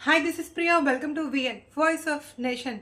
Hi this is Priya welcome to VN voice of nation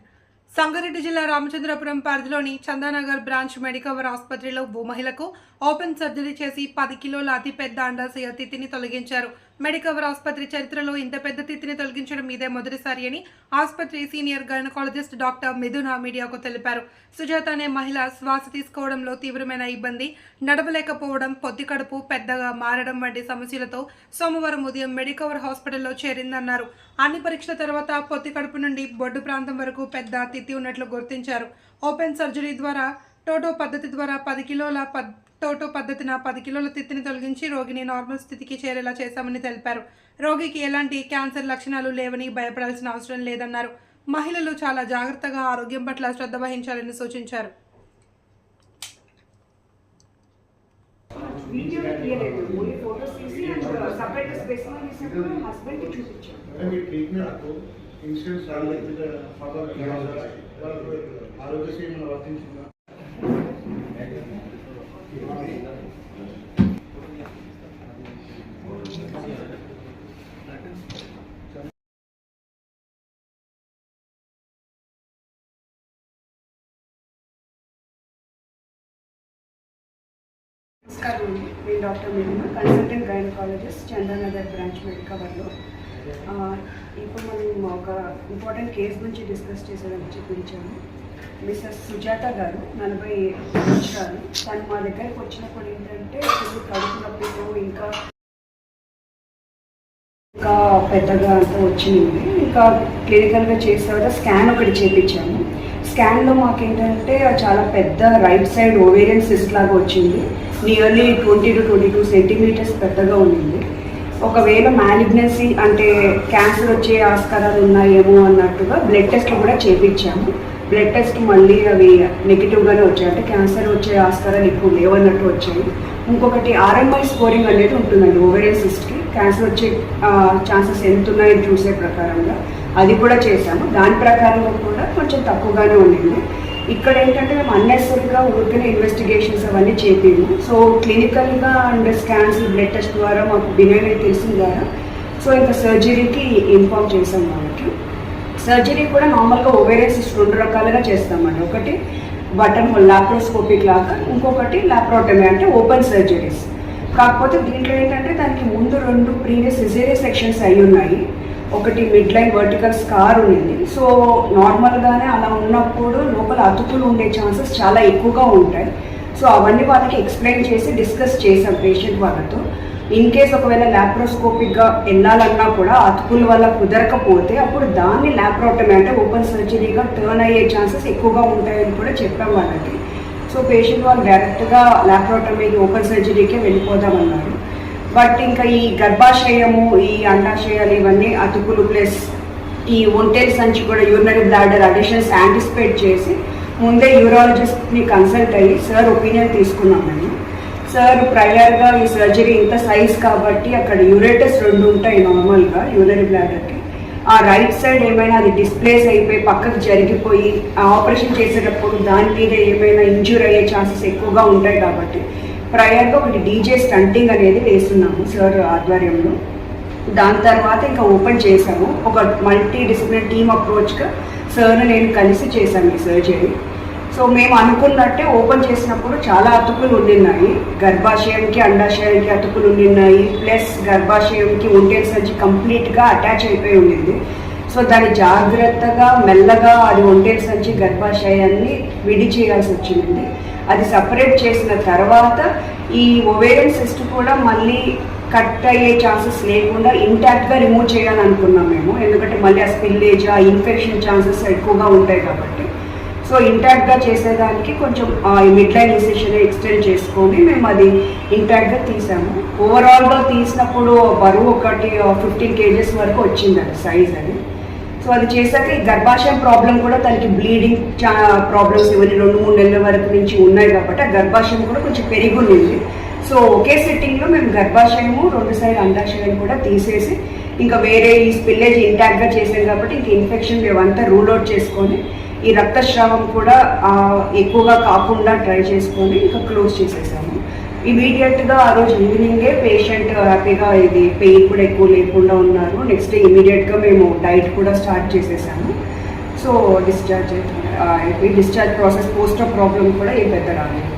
Sangareddy జిల్లా రామచంద్రపురం పరిధిలోని Chandanagar branch Medicover ఆసుపత్రిలో ఓ మహిళకు open surgery చేసి పది కిలోల అతిపెద్ద అండాశయ తిథిని తొలగించారు. మెడికవర్ ఆసుపత్రి చరిత్రలో ఇంత పెద్ద తిత్తిని తొలగించడం ఇదే మొదటిసారి అని ఆసుపత్రి సీనియర్ గైనకాలజిస్ట్ డాక్టర్ మిథున మీడియాకు తెలిపారు. సుజాత అనే మహిళ శ్వాస తీసుకోవడంలో తీవ్రమైన ఇబ్బంది నడవలేకపోవడం పొత్తి కడుపు పెద్దగా మారడం వంటి సమస్యలతో సోమవారం ఉదయం మెడికవర్ హాస్పిటల్లో చేరిందన్నారు. అన్ని పరీక్షల తర్వాత పొత్తి కడుపు నుండి బొడ్డు ప్రాంతం వరకు పెద్ద తిత్తి ఉన్నట్లు గుర్తించారు. ఓపెన్ సర్జరీ ద్వారా టోటో పద్ధతి ద్వారా పది కిలోల పద్ టోటో పద్ధతిన పది కిలోల తిత్తిని తొలగించి రోగిని నార్మల్ స్థితికి చేరేలా చేశామని తెలిపారు. రోగికి ఎలాంటి క్యాన్సర్ లక్షణాలు లేవని భయపడాల్సిన అవసరం లేదన్నారు. మహిళలు చాలా జాగ్రత్తగా ఆరోగ్యం పట్ల శ్రద్ధ వహించాలని సూచించారు. వీడియో తీయలేదు. ఓన్లీ ఫోటోస్ తీసి అండ్ సపరేట్ స్పెసిమన్ తీసినప్పుడు హస్బెండ్కి చూపించాను మీ ట్రీట్మెంట్ ఇన్సూరెన్స్ ఆరోగ్యశ్రీ వర్తించిందా? నమస్కారం అండి. నేను డాక్టర్ మినిమ కన్సల్టెంట్ గైనకాలజిస్ట్ చందానగర్ బ్రాంచ్ మెడికవర్లో ఇప్పుడు మనం ఒక ఇంపార్టెంట్ కేస్ గురించి డిస్కస్ చేసేదానికి చూపించాము. మిస్సెస్ సుజాత గారు నలభై సంవత్సరాలు. తను మా దగ్గరికి వచ్చినప్పుడు ఏంటంటే ఇప్పుడు కడుపు నొప్పితో ఇంకా ఇంకా పెద్దగా అంతా వచ్చింది. ఇంకా క్లినికల్గా చేసే తర్వాత స్కాన్ ఒకటి చేయించాము స్కాన్లో మాకేంటంటే చాలా పెద్ద రైట్ సైడ్ ఓవేరియన్ సిస్ట్ లాగా వచ్చింది. Nearly twenty two twenty two centimetres పెద్దగా ఉండింది. ఒకవేళ మ్యాలిగ్నెన్సీ అంటే క్యాన్సర్ వచ్చే ఆస్కారాలు ఉన్నాయేమో అన్నట్టుగా బ్లడ్ టెస్ట్లు కూడా చేపించాము. బ్లడ్ టెస్ట్ మళ్ళీ అవి నెగిటివ్గానే వచ్చాయి. అంటే క్యాన్సర్ వచ్చే ఆస్కారాలు ఎక్కువ లేవన్నట్టు వచ్చాయి. ఇంకొకటి ఆర్ఎంఐ స్కోరింగ్ అనేది ఉంటుందండి ఓవేరియన్ సిస్ట్కి క్యాన్సర్ వచ్చే ఛాన్సెస్ ఎంత ఉన్నాయని చూసే ప్రకారంగా. అది కూడా చేశాము. దాని ప్రకారం కూడా కొంచెం తక్కువగానే ఉండింది. ఇక్కడ ఏంటంటే మేము అన్నెసరీగా ఊరికనే ఇన్వెస్టిగేషన్స్ అవన్నీ చేపాము. సో క్లినికల్గా అండ్ స్కాన్స్ బ్లడ్ టెస్ట్ ద్వారా మాకు బిహేవియర్ తెలిసిన ద్వారా సో ఇంకా సర్జరీకి ఇన్ఫామ్ చేసాం వాళ్ళకి సర్జరీ కూడా నార్మల్గా ఓవేరియన్ రెండు రకాలుగా చేస్తామండి. ఒకటి బటన్ లాప్రోస్కోపిక్ లాగా ఇంకొకటి లాప్రోటమీ అంటే ఓపెన్ సర్జరీస్ కాకపోతే దీంట్లో ఏంటంటే దానికి ముందు రెండు ప్రీవియస్ సిజేరియస్ సెక్షన్స్ అయి ఉన్నాయి ఒకటి మిడ్ లైన్ వర్టికల్ స్కార్ ఉంది సో నార్మల్గానే అలా ఉన్నప్పుడు లోపల అతుకులు ఉండే ఛాన్సెస్ చాలా ఎక్కువగా ఉంటాయి. సో అవన్నీ వాళ్ళకి ఎక్స్ప్లెయిన్ చేసి డిస్కస్ చేసాం పేషెంట్ వాళ్ళతో. ఇన్ కేస్ ఒకవేళ ల్యాప్రోస్కోపిక్గా వెళ్ళాలన్నా కూడా అతుకుల వల్ల కుదరకపోతే అప్పుడు దాన్ని ల్యాప్రోటమీ అంటే ఓపెన్ సర్జరీగా టర్న్ అయ్యే ఛాన్సెస్ ఎక్కువగా ఉంటాయని కూడా చెప్పాం వాళ్ళకి. సో పేషెంట్ వాళ్ళు డైరెక్ట్గా ల్యాప్రోటమీకి ఓపెన్ సర్జరీకే వెళ్ళిపోదామన్నారు. బట్ ఇంకా ఈ గర్భాశయము ఈ అండాశయాలు ఇవన్నీ అతుకులు ప్లస్ ఈ ఒంటేలు సంచి కూడా యూరినరీ బ్లాడర్ అడిషన్స్ యాంటిసిపేట్ చేసి ముందే యూరాలజిస్ట్ని కన్సల్ట్ అయ్యి సార్ ఒపీనియన్ తీసుకున్నాం మేము. సార్ ప్రయర్గా ఈ సర్జరీ ఇంత సైజ్ కాబట్టి అక్కడ యూరేటస్ రెండు ఉంటాయి నార్మల్గా యూరినరీ బ్లాడర్కి ఆ రైట్ సైడ్ ఏమైనా అది డిస్ప్లేస్ అయిపోయి పక్కకు జరిగిపోయి ఆపరేషన్ చేసేటప్పుడు దాని మీద ఏమైనా ఇంజ్యూర్ అయ్యే ఛాన్సెస్ ఎక్కువగా ఉంటాయి కాబట్టి ప్రయర్గా ఒకటి డీజే స్టంటింగ్ అనేది వేస్తున్నాము సార్ ఆధ్వర్యంలో. దాని తర్వాత ఇంకా ఓపెన్ చేశాము. ఒక మల్టీ డిసిప్లిన్ టీమ్ అప్రోచ్గా సార్ నేను కలిసి చేశాను ఈ సర్జరీ. సో మేము అనుకున్నట్టే ఓపెన్ చేసినప్పుడు చాలా అతుకులు ఉండినాయి గర్భాశయంకి అండాశయానికి అతుకులు ఉండినాయి ప్లస్ గర్భాశయంకి ఉండే సంచి కంప్లీట్గా అటాచ్ అయిపోయి ఉండింది. సో దాన్ని జాగ్రత్తగా మెల్లగా అది ఒంటేలు సంచి గర్భాశయాన్ని విడి చేయాల్సి వచ్చింది. అది సపరేట్ చేసిన తర్వాత ఈ ఒవేరియన్ సిస్ట్ కూడా మళ్ళీ కట్ అయ్యే ఛాన్సెస్ లేకుండా ఇంటాక్ట్గా రిమూవ్ చేయాలనుకున్నాం మేము. ఎందుకంటే మళ్ళీ ఆ స్పిల్లేజ్ ఆ ఇన్ఫెక్షన్ ఛాన్సెస్ ఎక్కువగా ఉంటాయి కాబట్టి. సో ఇంటాక్ట్గా చేసేదానికి కొంచెం మిడ్ లైన్ ఇన్సెషన్ ఎక్స్టెండ్ చేసుకొని మేము అది ఇంటాక్ట్గా తీసాము. ఓవరాల్గా తీసినప్పుడు బరువు ఒకటి ఫిఫ్టీన్ కేజెస్ వరకు వచ్చింది సైజ్ అది. సో అది చేశాక ఈ గర్భాశయం ప్రాబ్లం కూడా తనకి బ్లీడింగ్ ప్రాబ్లమ్స్ ఇవన్నీ రెండు మూడు నెలల వరకు నుంచి ఉన్నాయి కాబట్టి ఆ గర్భాశయం కూడా కొంచెం పెరిగి సో ఒకే సెట్టింగ్లో మేము గర్భాశయము రెండు సైడ్ అండాశయం కూడా తీసేసి ఇంకా వేరే ఈ స్పిల్లేజ్ ఇంటాక్ట్గా చేసాం కాబట్టి ఇంక ఇన్ఫెక్షన్ మేమంతా రూల్ అవుట్ చేసుకొని ఈ రక్తస్రావం కూడా ఎక్కువగా కాకుండా ట్రై చేసుకొని ఇంకా క్లోజ్ చేసేసాము. ఇమీడియట్గా ఆ రోజు ఈవినింగే పేషెంట్ హ్యాపీగా ఇది పెయిన్ కూడా ఎక్కువ లేకుండా ఉన్నారు. నెక్స్ట్ డే ఇమీడియట్గా మేము డైట్ కూడా స్టార్ట్ చేసేసాము. సో డిశ్చార్జ్ అయిపోయి discharge process post of problem కూడా ఏం పెద్ద రాలేదు.